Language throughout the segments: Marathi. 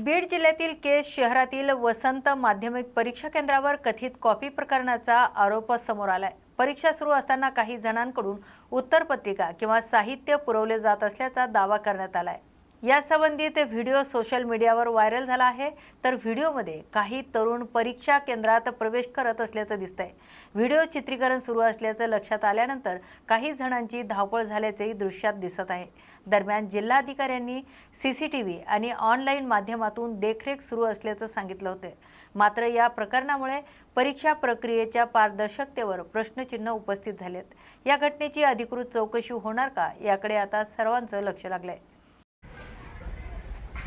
बीड जिल्ह्यातील केस शहरातील वसंत माध्यमिक परीक्षा केंद्रावर कथित कॉपी प्रकरणाचा आरोप समोर आलाय. परीक्षा सुरू असताना काही जणांकडून उत्तरपत्रिका किंवा साहित्य पुरवले जात असल्याचा दावा करण्यात आलाय. यासंबंधित व्हिडिओ सोशल मीडियावर व्हायरल झाला आहे. तर व्हिडिओमध्ये काही तरुण परीक्षा केंद्रात प्रवेश करत असल्याचं दिसतंय. व्हिडिओ चित्रीकरण सुरू असल्याचं लक्षात आल्यानंतर काही जणांची धावपळ झाल्याचेही दृश्यात दिसत आहे. दरम्यान जिल्हाधिकाऱ्यांनी सीसीटीव्ही आणि ऑनलाईन माध्यमातून देखरेख सुरू असल्याचं सांगितलं होतं. मात्र या प्रकरणामुळे परीक्षा प्रक्रियेच्या पारदर्शकतेवर प्रश्नचिन्ह उपस्थित झालेत. या घटनेची अधिकृत चौकशी होणार का याकडे आता सर्वांचं लक्ष लागलंय.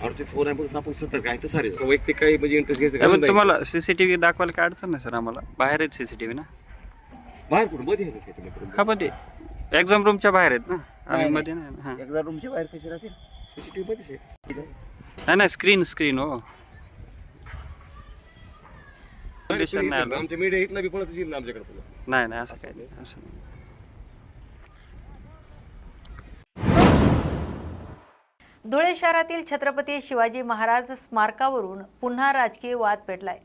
आमचे फोन आहे पण आपण सतर्क आहे. सारे. वैयक्तिक काही म्हणजे इंटरेस्ट घ्यायचं. तुम्हाला सीसीटीव्ही दाखवायला काय अडचण नाही सर आम्हाला? बाहेर आहेत सीसीटीव्ही ना? बाहेर कुठं? मध्ये हा ते एक्झाम रूमच्या बाहेर आहेत ना. आम्ही नाही. मध्ये नाही ना. हा. एकदा रूमच्या बाहेर कशी राहतील सीसीटीव्ही मध्येच आहे नाही नाही स्क्रीन स्क्रीन हो Condition नाही आलं. आमच्या मीडिया इथला बी पळत येईल ना आमच्याकडे पुन्हा. नाही नाही असं काही नाही असं नाही धुळे शहरातील छत्रपती शिवाजी महाराज स्मारकावरून पुन्हा राजकीय वाद पेटलाय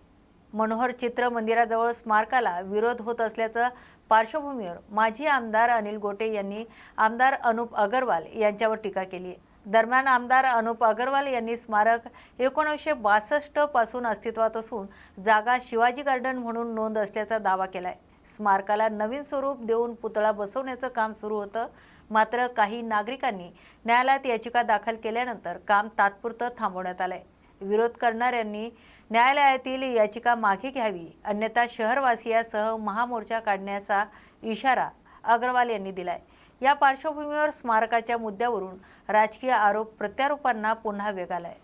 मनोहर चित्र मंदिराजवळ स्मारकाला विरोध होत असल्याचं पार्श्वभूमीवर माजी आमदार अनिल गोटे यांनी आमदार अनुप अगरवाल यांच्यावर टीका केली. आहे दरम्यान आमदार अनुप अगरवाल यांनी स्मारक एकोणीसशे बासष्टपासून अस्तित्वात असून जागा शिवाजी गार्डन म्हणून नोंद असल्याचा दावा केलाय. स्मारकाला नवीन स्वरूप देऊन पुतळा बसवण्याचं काम सुरू होतं. मात्र काही नागरिकांनी न्यायालयात याचिका दाखल केल्यानंतर काम तात्पुरतं थांबवण्यात आलंय. विरोध करणाऱ्यांनी न्यायालयातील याचिका मागे घ्यावी अन्यथा शहरवासियासह महामोर्चा काढण्याचा इशारा अग्रवाल यांनी दिलाय. या पार्श्वभूमीवर स्मारकाच्या मुद्द्यावरून राजकीय आरोप प्रत्यारोपांना पुन्हा वेग आलाय.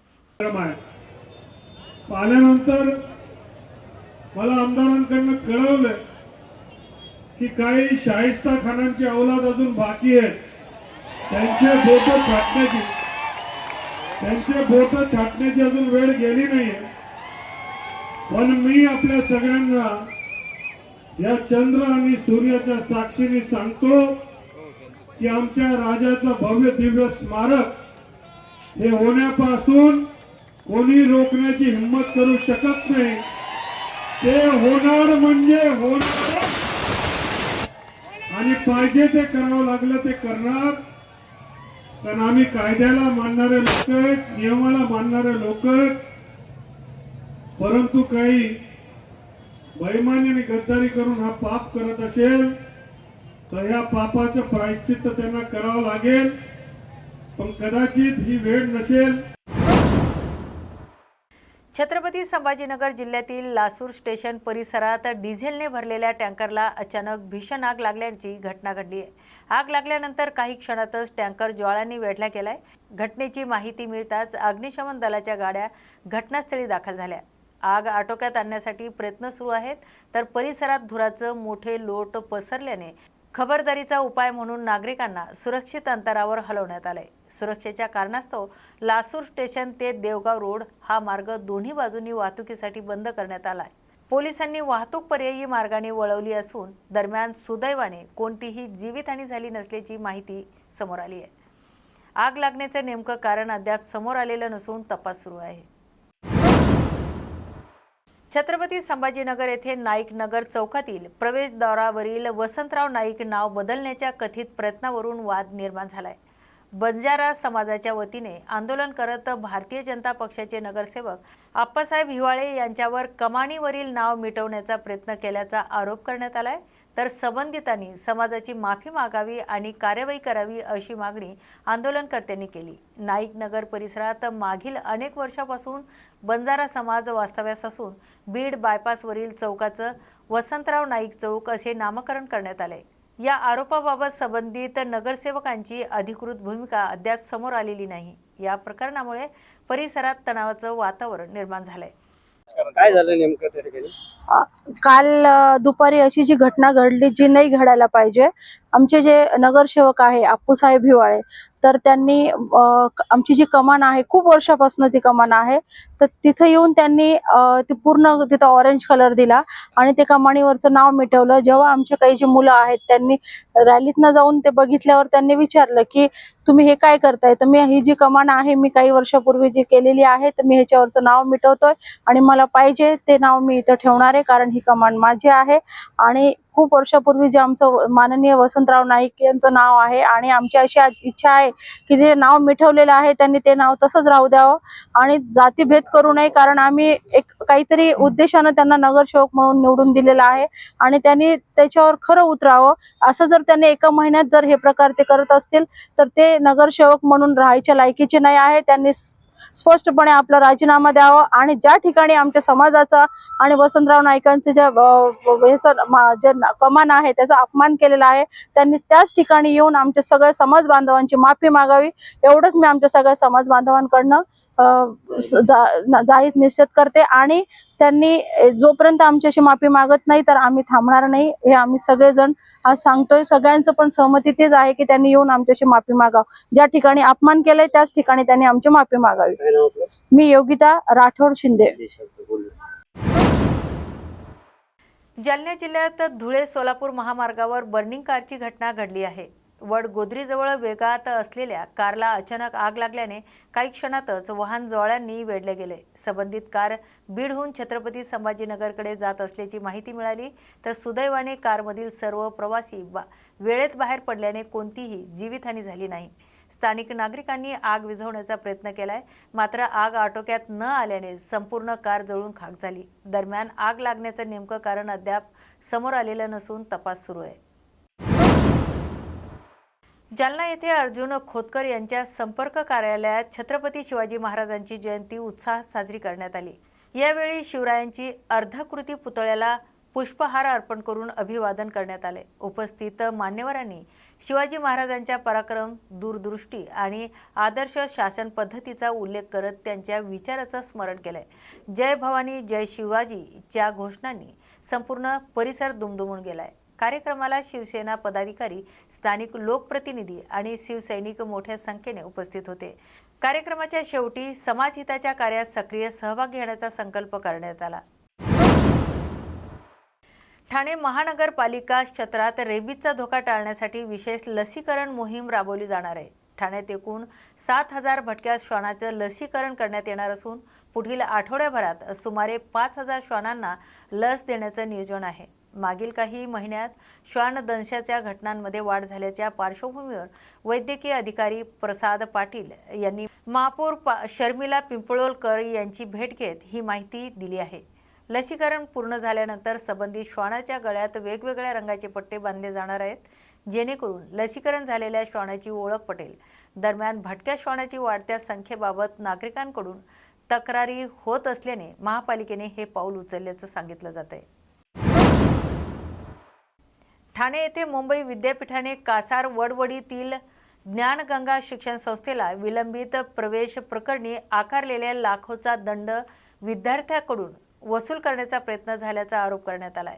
आल्यानंतर मला आमदारांकडनं कळवलं की काही शाहिस्ता खानांची अवलाद अजून बाकी आहेत. त्यांचे बोट छाटण्याची त्यांचे बोट छाटण्याची अजून वेळ गेली नाहीये. पण मी आपल्या सगळ्यांना या चंद्र आणि सूर्याच्या साक्षीने सांगतो की आमच्या राजाचं भव्य दिव्य स्मारक हे होण्यापासून कोणी रोखण्याची हिंमत करू शकत नाही. ते होणार म्हणजे होणार. आणि पाहिजे ते करावं लागलं ते करणार. कारण आम्ही कायद्याला मानणारे लोक आहेत नियमाला मानणारे लोक आहेत. परंतु काही बैमानी गद्दारी करून हा पाप करत असेल तर ह्या पापाचं प्रायश्चित्त त्यांना करावं लागेल. पण कदाचित ही वेळ नसेल. छत्रपती संभाजीनगर जिल्ह्यातील लासूर स्टेशन परिसरात डिझेलने भरलेल्या टँकरला अचानक भीषण आग लागल्याची घटना घडली आहे. आग लागल्यानंतर काही क्षणातच टँकर ज्वाळांनी वेढला गेलाय. घटनेची माहिती मिळताच अग्निशमन दलाच्या गाड्या घटनास्थळी दाखल झाल्या. आग आटोक्यात आणण्यासाठी प्रयत्न सुरू आहेत. तर परिसरात धुराचं मोठे लोट पसरल्याने खबरदारीचा उपाय म्हणून नागरिकांना सुरक्षित अंतरावर हलवण्यात आलंय. सुरक्षेच्या कारणास्तव लासूर स्टेशन ते देवगाव रोड हा मार्ग दोन्ही बाजूंनी वाहतुकीसाठी बंद करण्यात आलाय. पोलिसांनी वाहतूक पर्यायी मार्गाने वळवली असून दरम्यान सुदैवाने कोणतीही जीवितहानी झाली नसल्याची माहिती समोर आली आहे. आग लागण्याचं नेमकं कारण अद्याप समोर आलेलं नसून तपास सुरू आहे. छत्रपती संभाजीनगर येथे नाईक नगर चौकातील प्रवेशद्वारावरील वसंतराव नाईक नाव बदलण्याच्या कथित प्रयत्नावरून वाद निर्माण झालाय. बंजारा समाजाच्या वतीने आंदोलन करत भारतीय जनता पक्षाचे नगरसेवक आप्पासाहेब हिवाळे यांच्यावर कमानीवरील नाव मिटवण्याचा प्रयत्न केल्याचा आरोप करण्यात आलाय. तर संबंधितांनी समाजाची माफी मागावी आणि कार्यवाही करावी अशी मागणी आंदोलनकर्त्यांनी केली. नाईक नगर परिसरात मागील अनेक वर्षापासून बंजारा समाज वास्तव्यास असून बीड बायपासवरील चौकाचं वसंतराव नाईक चौक असे नामकरण करण्यात आले. या आरोपाबाबत संबंधित नगरसेवकांची अधिकृत भूमिका अद्याप समोर आलेली नाही. या प्रकरणामुळे परिसरात तणावाचं वातावरण निर्माण झालंय. काय झालं नेमकं त्या ठिकाणी? काल दुपारी अशी जी घटना घडली जी नाही घडायला पाहिजे आमचे जे नगरसेवक आहे आप्पूसाहेब हिवाळे तर त्यांनी आमची जी कमान आहे खूप वर्षापासून ती कमान आहे. तर तिथं येऊन त्यांनी ती पूर्ण तिथं ऑरेंज कलर दिला आणि ते कमानीवरचं नाव मिटवलं. जेव्हा आमचे काही जी मुलं आहेत त्यांनी रॅलीतनं जाऊन ते बघितल्यावर त्यांनी विचारलं की तुम्ही हे काय करताय? तर मी ही जी कमान आहे मी काही वर्षापूर्वी जी केलेली आहे तर मी ह्याच्यावरचं नाव मिटवतोय आणि मला पाहिजे ते नाव मी इथं ठेवणार आहे कारण ही कमान माझी आहे आणि खूप वर्षापूर्वी जे आमचं माननीय वसंतराव नाईक यांचं नाव आहे आणि आमची अशी आज इच्छा आहे की जे नाव मिठवलेलं आहे त्यांनी ते नाव तसंच राहू द्यावं आणि जातीभेद करू नये कारण आम्ही एक काहीतरी उद्देशानं त्यांना नगरसेवक म्हणून निवडून दिलेलं आहे आणि त्यांनी त्याच्यावर खरं उतरावं. असं जर त्यांनी एका महिन्यात जर हे प्रकार ते करत असतील तर ते नगरसेवक म्हणून राहायच्या लायकीचे नाही आहे. त्यांनी स्पष्टपणे आपला राजीनामा द्यावा आणि ज्या ठिकाणी आमच्या समाजाचा आणि वसंतराव नाईकांचे ज्या जे कमान आहे त्याचा अपमान केलेला आहे त्यांनी त्याच ठिकाणी येऊन आमच्या सगळ्या समाज बांधवांची माफी मागावी. एवढंच मी आमच्या सगळ्या समाज बांधवांकडनं जाहीर निषेध करते आणि त्यांनी जोपर्यंत आमच्याशी माफी मागत नाही तर आम्ही थांबणार नाही हे आम्ही सगळेजण आज सांगतोय. सगळ्यांचं पण सहमती तेच आहे की त्यांनी येऊन आमच्याशी माफी मागावं. ज्या ठिकाणी अपमान केलंय त्याच ठिकाणी त्यांनी आमची माफी मागावी. मी योगिता राठोड शिंदे. जालना जिल्ह्यात धुळे सोलापूर महामार्गावर बर्निंग कारची घटना घडली आहे. वड गोद्रीजवळ वेगात असलेल्या कारला अचानक आग लागल्याने काही क्षणातच वाहन जवळ्यांनी वेढले गेले. संबंधित कार बीडहून छत्रपती संभाजीनगरकडे जात असल्याची माहिती मिळाली तर सुदैवाने कारमधील सर्व प्रवासी बा वेळेत बाहेर पडल्याने कोणतीही जीवितहानी झाली नाही. स्थानिक नागरिकांनी आग विझवण्याचा प्रयत्न केलाय मात्र आग आटोक्यात न आल्याने संपूर्ण कार जळून खाक झाली. दरम्यान आग लागण्याचं नेमकं कारण अद्याप समोर आलेलं नसून तपास सुरू आहे. जालना येथे अर्जुन खोतकर यांच्या संपर्क कार्यालयात छत्रपती शिवाजी महाराजांची जयंती उत्साहात साजरी करण्यात आली. यावेळी शिवरायांची अर्धकृती पुतळ्याला पुष्पहार अर्पण करून अभिवादन करण्यात आले. उपस्थित मान्यवरांनी शिवाजी महाराजांच्या पराक्रम दूरदृष्टी आणि आदर्श शासन पद्धतीचा उल्लेख करत त्यांच्या विचाराचं स्मरण केलंय. जय भवानी जय शिवाजीच्या घोषणांनी संपूर्ण परिसर दुमदुमून गेलाय. कार्यक्रमाला शिवसेना पदाधिकारी स्थानिक लोकप्रतिनिधी आणि शिवसैनिक मोठ्या संख्येने उपस्थित होते. कार्यक्रमाच्या शेवटी समाजहिताच्या कार्यात सक्रिय सहभाग घेण्याचा संकल्प करण्यात आला. ठाणे महानगरपालिका क्षेत्रात रेबीजचा धोका टाळण्यासाठी विशेष लसीकरण मोहीम राबवली जाणार आहे. ठाण्यात एकूण सात हजार भटक्या श्वानाचं लसीकरण करण्यात येणार असून पुढील आठवड्याभरात सुमारे पाच हजार श्वानांना लस देण्याचं नियोजन आहे. मागील काही महिन्यात श्वानदंशाच्या घटनांमध्ये वाढ झाल्याच्या पार्श्वभूमीवर वैद्यकीय अधिकारी प्रसाद पाटील यांनी महापौर पा शर्मिला पिंपळोलकर यांची भेट घेत ही माहिती दिली आहे. लसीकरण पूर्ण झाल्यानंतर संबंधित श्वानाच्या गळ्यात वेगवेगळ्या रंगाचे पट्टे बांधले जाणार आहेत. जेणेकरून लसीकरण झालेल्या श्वानाची ओळख पटेल. दरम्यान भटक्या श्वानाची वाढत्या संख्येबाबत नागरिकांकडून तक्रारी होत असल्याने महापालिकेने हे पाऊल उचलल्याचं सांगितलं जात आहे ठाणे येथे मुंबई विद्यापीठाने कासार वडवडीतील ज्ञानगंगा शिक्षण संस्थेला विलंबित प्रवेश प्रकरणी आकारलेल्या लाखोचा दंड विद्यार्थ्याकडून वसूल करण्याचा प्रयत्न झाल्याचा आरोप करण्यात आलाय.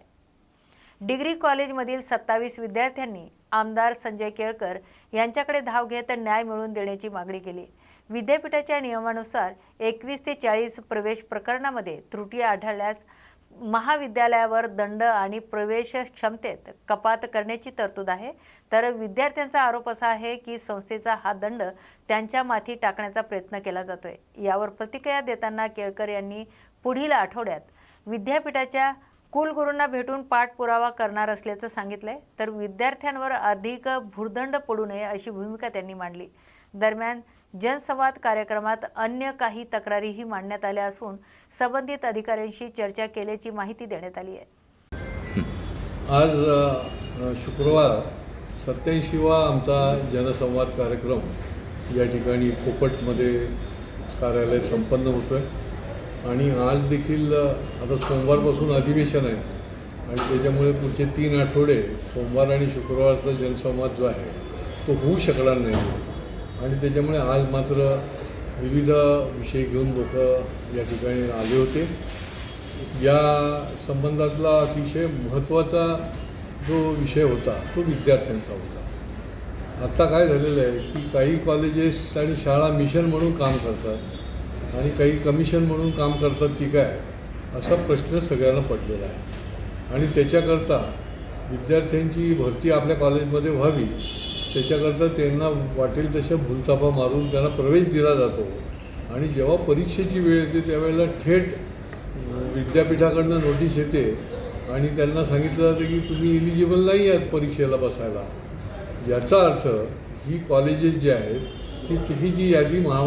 डिग्री कॉलेजमधील सत्तावीस विद्यार्थ्यांनी आमदार संजय केळकर यांच्याकडे धाव घेत न्याय मिळवून देण्याची मागणी केली. विद्यापीठाच्या नियमानुसार एकवीस ते चाळीस प्रवेश प्रकरणामध्ये त्रुटी आढळल्यास महाविद्यालयावर दंड आणि प्रवेश क्षमतेत कपात करण्याची तरतूद आहे. तर विद्यार्थ्यांचा आरोप असा आहे की संस्थेचा हा दंड त्यांच्या माथी टाकण्याचा प्रयत्न केला जातोय. यावर प्रतिक्रिया देताना केळकर यांनी पुढील आठवड्यात विद्यापीठाच्या कुलगुरूंना भेटून पाठपुरावा करणार असल्याचं सांगितलंय. तर विद्यार्थ्यांवर अधिक भुर्दंड पडू नये अशी भूमिका त्यांनी मांडली. दरम्यान जनसंवाद कार्यक्रमात अन्य काही तक्रारीही मांडण्यात आल्या असून संबंधित अधिकाऱ्यांशी चर्चा केल्याची माहिती देण्यात आली आहे. आज शुक्रवार सत्याऐंशीवा आमचा जनसंवाद कार्यक्रम या ठिकाणी पोपटमध्ये कार्यालय संपन्न होतं आहे आणि आज देखील आता सोमवारपासून अधिवेशन आहे. आणि त्याच्यामुळे पुढचे तीन आठवडे सोमवार आणि शुक्रवारचा जनसंवाद जो आहे तो होऊ शकणार नाही. आणि त्याच्यामुळे आज मात्र विविध विषय घेऊन लोक या ठिकाणी आले होते. या संबंधातला अतिशय महत्त्वाचा जो विषय होता तो विद्यार्थ्यांचा होता. आत्ता काय झालेलं आहे की काही कॉलेजेस आणि शाळा मिशन म्हणून काम करतात आणि काही कमिशन म्हणून काम करतात की काय असा प्रश्न सगळ्यांना पडलेला आहे. आणि त्याच्याकरता विद्यार्थ्यांची भरती आपल्या कॉलेजमध्ये व्हावी त्याच्याकरता त्यांना वाटेल तशा भूलथापा मारून त्यांना प्रवेश दिला जातो. आणि जेव्हा परीक्षेची वेळ येते त्यावेळेला थेट विद्यापीठाकडनं नोटीस येते आणि त्यांना सांगितलं जातं की तुम्ही इलिजिबल नाही आहात परीक्षेला बसायला. याचा अर्थ ही कॉलेजेस जी आहेत ती चुकीची यादी महा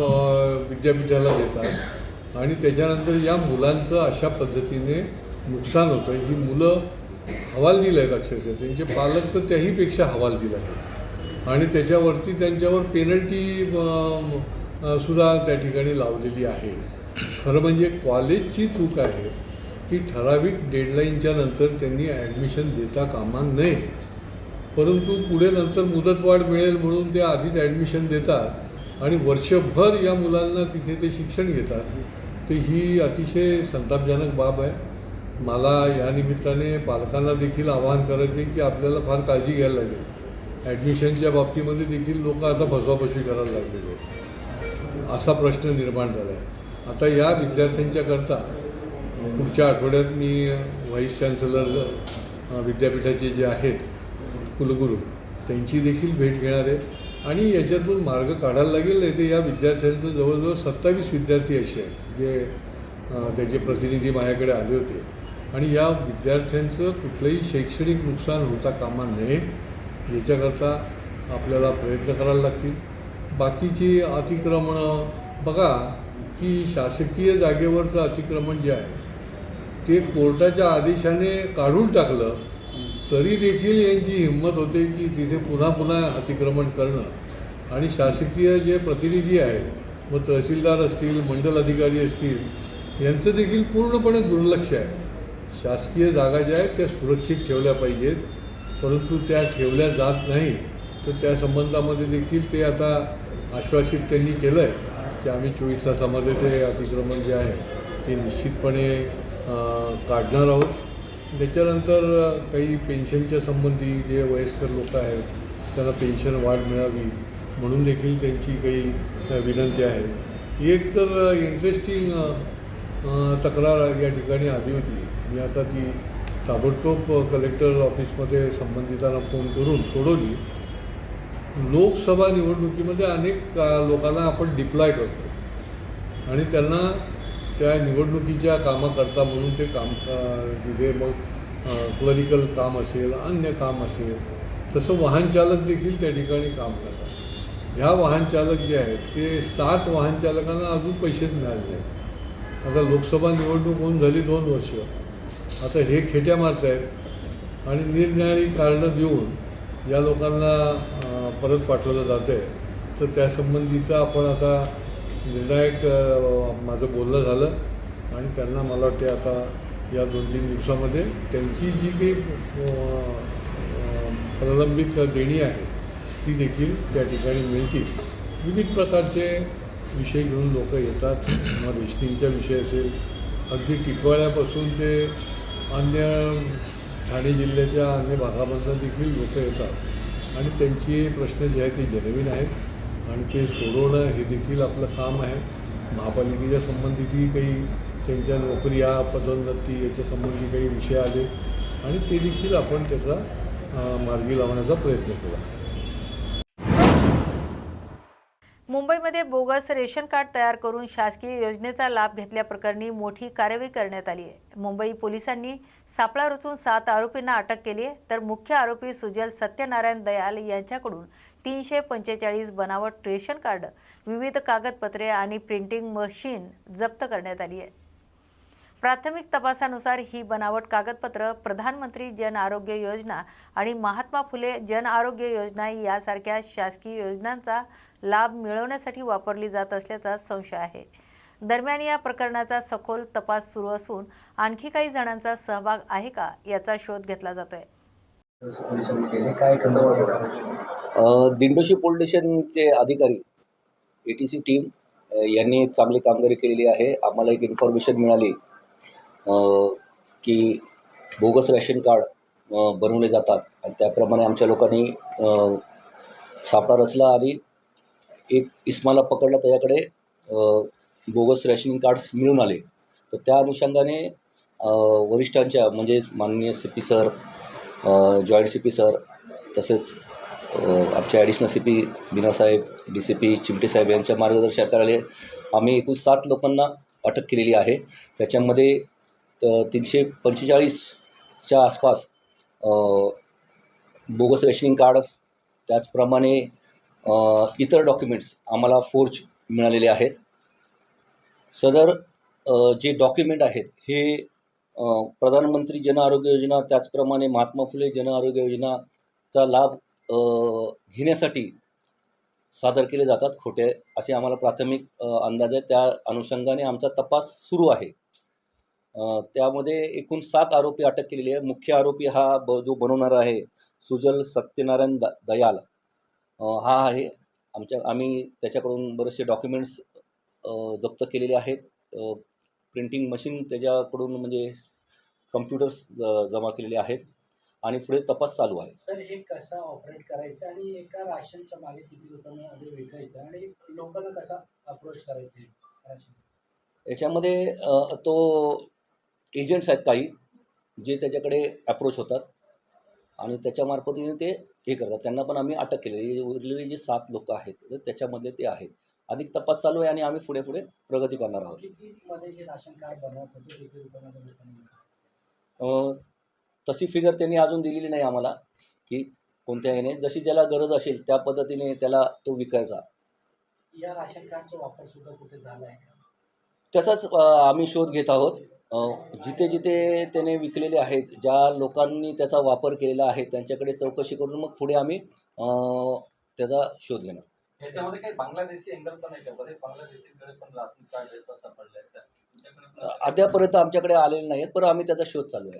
विद्यापीठाला देतात आणि त्याच्यानंतर या मुलांचं अशा पद्धतीने नुकसान होतं. ही मुलं हवालदिल आहेत अक्षरशः त्यांचे पालक तर त्याहीपेक्षा हवालदिल आहेत आणि त्याच्यावरती त्यांच्यावर पेनल्टी सुद्धा त्या ठिकाणी लावलेली आहे. खरं म्हणजे कॉलेजची चूक आहे की ठराविक डेडलाईनच्या नंतर त्यांनी ॲडमिशन देता कामा नये. परंतु पुढे नंतर मुदतवाढ मिळेल म्हणून ते आधीच ॲडमिशन देतात आणि वर्षभर या मुलांना तिथे ते शिक्षण घेतात. तर ही अतिशय संतापजनक बाब आहे. मला या निमित्ताने पालकांना देखील आवाहन करायचे की आपल्याला फार काळजी घ्यायला लागेल. ॲडमिशनच्या बाबतीमध्ये देखील लोक आता फसवाफसवी करायला लागलेले आहेत. असा प्रश्न निर्माण झाला आहे आता या विद्यार्थ्यांच्याकरता पुढच्या आठवड्यात मी व्हाईस चान्सलर विद्यापीठाचे जे आहेत कुलगुरू त्यांची देखील भेट घेणार आहे. आणि याच्यातून मार्ग काढायला लागेल नाही ते या विद्यार्थ्यांचं जवळजवळ सत्तावीस विद्यार्थी असे आहेत जे त्याचे प्रतिनिधी माझ्याकडे आले होते. आणि या विद्यार्थ्यांचं कुठलंही शैक्षणिक नुकसान होता कामा नये याच्याकरता आपल्याला प्रयत्न करायला लागतील. बाकीची अतिक्रमणं बघा की शासकीय जागेवरचं अतिक्रमण जे आहे ते कोर्टाच्या आदेशाने काढून टाकलं तरी देखील यांची हिंमत होते की तिथे पुन्हा पुन्हा अतिक्रमण करणं. आणि शासकीय जे प्रतिनिधी आहेत मग तहसीलदार असतील मंडल अधिकारी असतील यांचं देखील पूर्णपणे दुर्लक्ष आहे. शासकीय जागा ज्या आहेत त्या सुरक्षित ठेवल्या पाहिजेत. परंतु त्या ठेवल्या जात नाही तर त्या संबंधामध्ये देखील ते आता आश्वासित त्यांनी केलं आहे की आम्ही चोवीस तासामध्ये ते अतिक्रमण जे आहे ते निश्चितपणे काढणार आहोत. त्याच्यानंतर काही पेन्शनच्या संबंधी जे वयस्कर लोक आहेत त्यांना पेन्शन वाढ मिळावी म्हणून देखील त्यांची काही विनंती आहे. एक तर इंटरेस्टिंग तक्रार या ठिकाणी आली होती. मी आता ती ताबडतोब कलेक्टर ऑफिसमध्ये संबंधितांना फोन करून सोडवली. लोकसभा निवडणुकीमध्ये अनेक लोकांना आपण डिप्लॉय करतो आणि त्यांना त्या निवडणुकीच्या कामाकरता म्हणून ते काम अ, मग क्लरिकल काम असेल अन्य काम असेल तसं वाहनचालक देखील त्या ठिकाणी काम करतात. ह्या वाहनचालक जे आहेत ते सात वाहनचालकांना अजून पैसेच मिळाले आहेत. आता लोकसभा निवडणूक होऊन झाली दोन वर्ष. आता हे खेट्या मारत आहेत आणि निरनिराळी कारणं देऊन या लोकांना परत पाठवलं जातं आहे तर त्यासंबंधीचा आपण आता निर्णायक माझं बोलणं झालं आणि त्यांना मला वाटते आता या दोन तीन दिवसामध्ये त्यांची जी काही प्रलंबित देणी आहे ती देखील त्या ठिकाणी मिळतील. विविध प्रकारचे विषय घेऊन लोक येतात. मग रेशनिंगचा विषय असेल. अगदी टिटवाळ्यापासून ते अन्य ठाणे जिल्ह्याच्या अन्य भागामधनं देखील लोक येतात. आणि त्यांचे प्रश्न जे आहेत ते जनवीन आहेत. आणि ते सोडवणं हे देखील आपलं काम आहे. महापालिकेच्या संबंधितही काही त्यांच्या नोकऱ्या पदोन्नती याच्या संबंधी काही विषय आले. आणि ते देखील आपण त्याचा मार्गी लावण्याचा प्रयत्न केला. मुंबईमध्ये बोगस रेशन कार्ड तयार करून शासकीय योजनेचा लाभ घेतल्याप्रकरणी मोठी कारवाई करण्यात आली आहे. मुंबई पोलिसांनी सापळा रचून सात आरोपींना अटक केली आहे. तर मुख्य आरोपी सुजल सत्यनारायण दयाल यांच्याकडून तीनशे पंचेचाळीस बनावट रेशन कार्ड विविध कागदपत्रे आणि प्रिंटिंग मशीन जप्त करण्यात आली आहे. प्राथमिक तपासानुसार ही बनावट कागदपत्र प्रधानमंत्री जन आरोग्य योजना आणि महात्मा फुले जन आरोग्य योजना यासारख्या शासकीय योजनांचा लाभ मिळवण्यासाठी वापरली जात असल्याचा संशय आहे. दरम्यान या प्रकरणाचा सखोल तपास सुरू असून आणखी काही जणांचा सहभाग आहे का याचा शोध घेतला जातोय. दिंडोशी पोलीस स्टेशनचे अधिकारी ए टी सी टीम यांनी चांगली कामगिरी केलेली आहे. आम्हाला एक इन्फॉर्मेशन मिळाली की बोगस रॅशन कार्ड बनवले जातात. आणि त्याप्रमाणे आमच्या लोकांनी सापळा रचला आणि एक इस्माला पकडला त्याच्याकडे बोगस रॅशनिंग कार्ड्स मिळून आले. तर त्या अनुषंगाने वरिष्ठांच्या म्हणजे माननीय C P sir joint C P sir तसेच आमच्या ॲडिशनल सी पी बिनासाहेब डी सी पी चिमटे साहेब यांच्या मार्गदर्शनाखाली आम्ही एकूण सात लोकांना अटक केलेली आहे. त्याच्यामध्ये तीनशे पंचेचाळीसच्या आसपास बोगस रेशनिंग कार्ड त्याचप्रमाणे इतर डॉक्युमेंट्स आम्हाला फोर्ज मिळालेले आहेत. सदर जे डॉक्युमेंट आहेत हे प्रधानमंत्री जन आरोग्य योजना त्याचप्रमाणे महात्मा फुले जन आरोग्य योजनाचा लाभ घेण्यासाठी सादर केले जातात खोटे असे आम्हाला प्राथमिक अंदाज आहे. त्या अनुषंगाने आमचा तपास सुरू आहे. त्यामध्ये एकूण सात आरोपी अटक केलेली आहे मुख्य आरोपी हा ब जो बनवणारा आहे सुजल सत्यनारायण द दयाल. हा आहे. आमच्या आम्ही त्याच्याकडून बरेचसे डॉक्युमेंट्स जप्त केलेले आहेत. प्रिंटिंग मशीन त्याच्याकडून म्हणजे कम्प्युटर्स ज जमा केलेले आहेत. आणि पुढे तपास चालू आहे. सर हे कसं ऑपरेट करायचं आणि एका राशनच्या मागे किती आधी विकायचं आणि लोकांना कसा अप्रोच करायचे? याच्यामध्ये तो एजंट्स आहेत काही जे त्याच्याकडे अप्रोच होतात. आणि त्याच्यामार्फतीने ते हे करतात. त्यांना पण आम्ही अटक केलेली उरलेले जे सात लोक आहेत तर त्याच्यामध्ये ते आहेत. अधिक तपास चालू आहे आणि आम्ही पुढे पुढे प्रगती करणार आहोत. तशी फिगर त्यांनी अजून दिलेली नाही आम्हाला की कोणत्या ह्याने. जशी ज्याला गरज असेल त्या पद्धतीने त्याला तो विकायचा. या राशन कार्डचा वापर सुद्धा कुठे झाला आहे त्याचाच आम्ही शोध घेत आहोत. जिथे जिथे त्याने विकलेले आहेत ज्या लोकांनी त्याचा वापर केलेला आहे त्यांच्याकडे चौकशी करून मग पुढे आम्ही त्याचा शोध घेणार. याच्यामध्ये काही बांगलादेशी अँगल पण आहे का बरेच बांगलादेशीकडे पण राशन कार्ड असं सापडले आहेत तुमच्याकडे पण अ, अद्यापर्यंत आमच्याकडे आलेले नाहीत पण आम्ही त्याचा शोध चालू आहे.